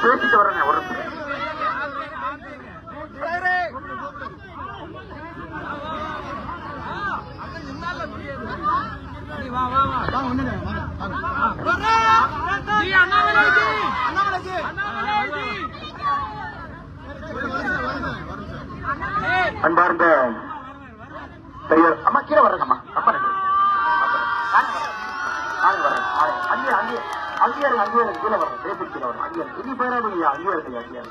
நான் பேசிட்டு வரேன் ஒரு அன்பார்ந்த அம்மா கீழே வர்றேங்கம்மா ரொம்ப நன்றி அங்கே வரேன் அங்கேயே இருங்க, கீழே வரேன் பேசி கீழே வரேன் அங்கேயே இருங்க. இனி பேராது இல்லையா அங்கேயே இருக்கு அங்கேயே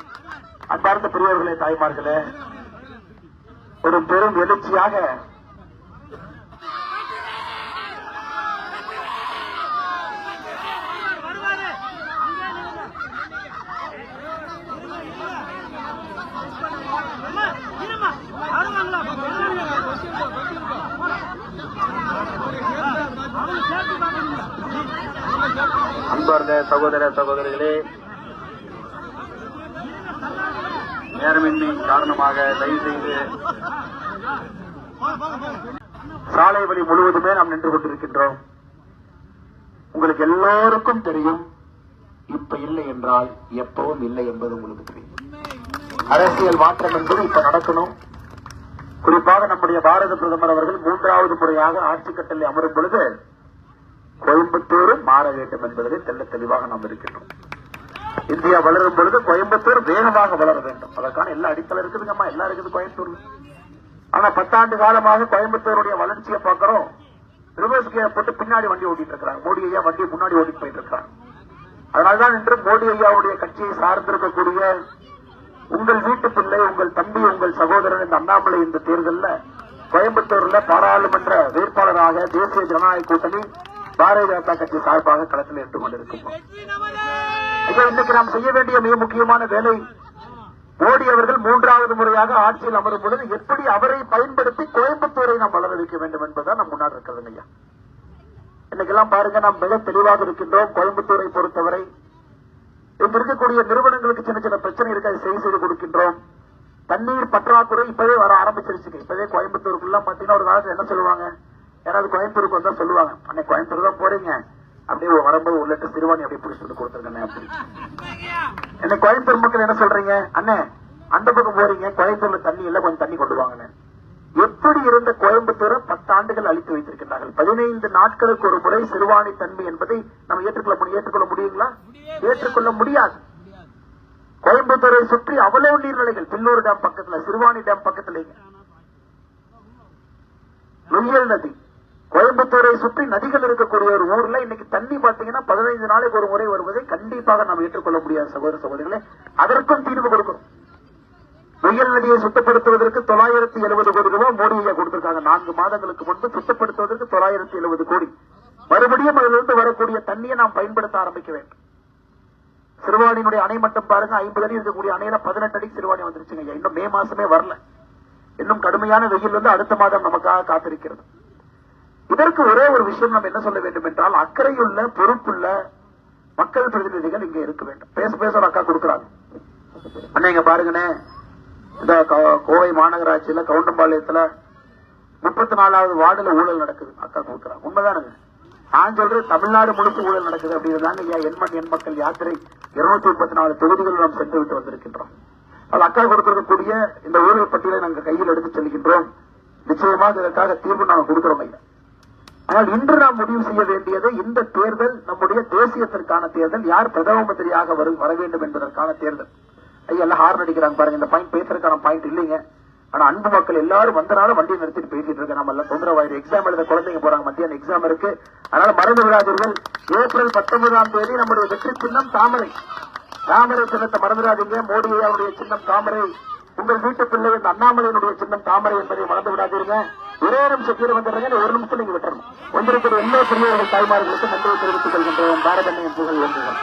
அன்பார்ந்த பெரியவர்களே தாய்மார்களே ஒரு பெரும் எழுச்சியாக அன்பார்ந்த சகோதர சகோதரிகளே நேரமின்மை காரணமாக தயவு செய்து சாலை வழி முழுவதுமே நாம் நின்று கொண்டிருக்கின்றோம். உங்களுக்கு எல்லோருக்கும் தெரியும் இப்ப இல்லை என்றால் எப்பவும் இல்லை என்பது உங்களுக்கு தெரியும். அரசியல் மாற்றம் என்பது இப்ப நடக்கணும். குறிப்பாக நம்முடைய பாரத பிரதமர் அவர்கள் மூன்றாவது முறையாக ஆட்சி கட்டளை அமரும் பொழுது கோயம்புத்தூரும் மாற வேண்டும் என்பதிலே தெல்ல தெளிவாக நாம் இருக்கின்றோம். இந்தியா வளரும் பொழுது கோயம்புத்தூர் வேகமாக வளர வேண்டும். அதற்கான எல்லா அடித்தளம் இருக்குதுங்கம்மா எல்லாம் இருக்குது கோயம்புத்தூர்ல. ஆனா பத்தாண்டு காலமாக கோயம்புத்தூருடைய வளர்ச்சியை பார்க்கிறோம். ரிவர்ஸ் கியர் போட்டு பின்னாடி வண்டி ஓட்டிட்டு இருக்கிறாங்க. மோடி ஐயா வண்டியை முன்னாடி ஓட்டிட்டு போயிட்டு இருக்கிறாங்க. அதனால்தான் இன்று மோடி ஐயாவுடைய கட்சியை சார்ந்திருக்கக்கூடிய உங்கள் வீட்டு பிள்ளை உங்கள் தம்பி உங்கள் சகோதரன் இந்த அண்ணாமலை இந்த தேர்தலில் கோயம்புத்தூர்ல பாராளுமன்ற வேட்பாளராக தேசிய ஜனநாயக கூட்டணி பாரதிய ஜனதா கட்சி சார்பாக களத்தில் நின்று கொண்டிருக்கிறோம் இன்னைக்கு நாம் செய்ய வேண்டிய மிக முக்கியமான வேலை மோடி அவர்கள் மூன்றாவது முறையாக ஆட்சியில் அமரும் பொழுது எப்படி அவரை பயன்படுத்தி கோயம்புத்தூரை நாம் வளர வைக்க வேண்டும் என்பதுதான் நம் முன்னாடி இருக்கிறது ஐயா. இன்னைக்கெல்லாம் பாருங்க நாம் மிக தெளிவாக இருக்கின்றோம் கோயம்புத்தூரை பொறுத்தவரை. இங்க இருக்கக்கூடிய நிறுவனங்களுக்கு சின்ன சின்ன பிரச்சனை இருக்கு அதை சரி செய்து கொடுக்கின்றோம். தண்ணீர் பற்றாக்குறை இப்பவே வர ஆரம்பிச்சிருச்சு இப்பவே கோயம்புத்தூருக்குள்ள பாத்தீங்கன்னா ஒரு காலத்துல என்ன சொல்லுவாங்க? யாராவது கோயம்புத்தூருக்கு வந்தா சொல்லுவாங்க அன்னை கோயம்புத்தூர் தான் போறீங்க. அப்படியே வரும்போது உள்ளிட்டு சிறுவாணி அப்படியே பிடிச்சிட்டு வந்து கொடுத்துருக்கேன் அப்படி. என்ன கோயம்புத்தூர் மக்கள் என்ன சொல்றீங்க? அண்ணே அந்த பக்கம் போறீங்க கோயம்புத்தூர்ல தண்ணி இல்ல கொஞ்சம் தண்ணி கொண்டு வாங்க எப்படி இருந்த கோயம்புத்தூரை பத்து ஆண்டுகள் அழித்து வைத்திருக்கிறார்கள் பதினைந்து நாட்களுக்கு ஒரு முறை சிறுவாணி தன்மை என்பதை நம்ம ஏற்றுக்கொள்ள முடியும் ஏற்றுக்கொள்ள முடியுங்களா? ஏற்றுக்கொள்ள முடியாது. கோயம்புத்தூரை சுற்றி அவ்வளவு நீர்நிலைகள். பில்லூர் டேம் பக்கத்துல சிறுவாணி டேம் பக்கத்துல நொய்யல் நதி. கோயம்புத்தூரை சுற்றி நதிகள் இருக்கக்கூடிய ஒரு ஊர்ல இன்னைக்கு தண்ணி பாத்தீங்கன்னா பதினைந்து நாளைக்கு ஒரு முறை வருவதை கண்டிப்பாக நாம் ஏற்றுக்கொள்ள முடியாது சகோதர சகோதரிகளே. அதற்கும் தீர்வு கொடுக்கணும் நொய்யல் நதியை சுத்தப்படுத்துவதற்கு தொள்ளாயிரத்தி எழுபது கோடி ரூபாய் மோடி ஐயா கொடுத்திருக்காங்க. நான்கு மாதங்களுக்கு முன்பு சுத்தப்படுத்துவதற்கு தொள்ளாயிரத்தி எழுபது கோடி. மறுபடியும் அதிலிருந்து வரக்கூடிய தண்ணியை நாம் பயன்படுத்த ஆரம்பிக்க வேண்டும். சிறுவாணியினுடைய அணை மட்டும் பாருங்க ஐம்பது அடி இருக்கக்கூடிய அணையில பதினெட்டு அடி சிறுவாணி வந்துருச்சுங்க இன்னும் மே மாசமே வரல. இன்னும் கடுமையான வெயில் வந்து அடுத்த மாதம் நமக்காக காத்திருக்கிறது. இதற்கு ஒரே ஒரு விஷயம் நம்ம என்ன சொல்ல வேண்டும் என்றால் அக்கறையுள்ள பொறுப்புள்ள மக்கள் பிரதிநிதிகள் இங்க இருக்க வேண்டும். பேச பேச அக்கா கொடுக்குறாங்க. அண்ணா இங்க பாருங்கண்ணே. இந்த கோவை மாநகராட்சியில கவுண்டம்பாளையத்துல முப்பத்தி நாலாவது வார்டுல ஊழல் நடக்குது. அக்கா கொடுக்குறாங்க. உண்மைதானுங்க. நான் சொல்றேன் தமிழ்நாடு முழுக்க ஊழல் நடக்குது அப்படிங்கிறதாங்க ஐயா எண்மண் எண் மக்கள் யாத்திரை இருநூத்தி முப்பத்தி நாலு தொகுதிகள் நாம் சென்று விட்டு வந்திருக்கின்றோம். அது அக்கா கொடுத்திருக்கக்கூடிய இந்த ஊழல் பட்டியலை நாங்கள் கையில் எடுத்து செல்கின்றோம். நிச்சயமாக இதற்காக தீர்வு நாங்கள் கொடுக்கிறோம் ஐயா. ஆனால் இன்று நாம் முடிவு செய்ய வேண்டியது இந்த தேர்தல் நம்முடைய தேசியத்திற்கான தேர்தல். யார் பிரதம மந்திரியாக வர வேண்டும் என்பதற்கான தேர்தல். ஐயா எல்லாம் ஹார்ன் அடிக்கிறாங்க பாருங்க. இந்த பாயிண்ட் பேசுறதுக்கான பாயிண்ட் இல்லைங்க. ஆனா அன்பு மக்கள் எல்லாரும் வந்தனால வண்டியை நிறுத்திட்டு பேசிட்டு இருக்க நம்ம எல்லாம் தொந்தரவாயிரு. எக்ஸாம் எழுத குழந்தைங்க போறாங்க. மத்தியான எக்ஸாம் இருக்கு. அதனால மறந்து விடாதீர்கள். ஏப்ரல் பத்தொன்பதாம் தேதி நம்முடைய வெற்றி சின்னம் தாமரை. தாமரை சின்னத்தை மறந்துடாதீங்க. மோடி அவருடைய சின்னம் தாமரை. உங்கள் வீட்டு பிள்ளை இந்த அண்ணாமலையினுடைய சின்னம் தாமரை என்பதை மறந்து விடாதீங்க ஒரே நிமிஷம் கீழே வந்துடுறீங்க ஒரு நிமிஷம் நீங்க விட்டுறணும். வந்திருக்கிற எல்லா பெரியவர்கள் தாய்மார்களுக்கு நன்றியை தெரிவித்துக் கொள்கின்றோம் பாரத புகழ் ஒன்றுகள்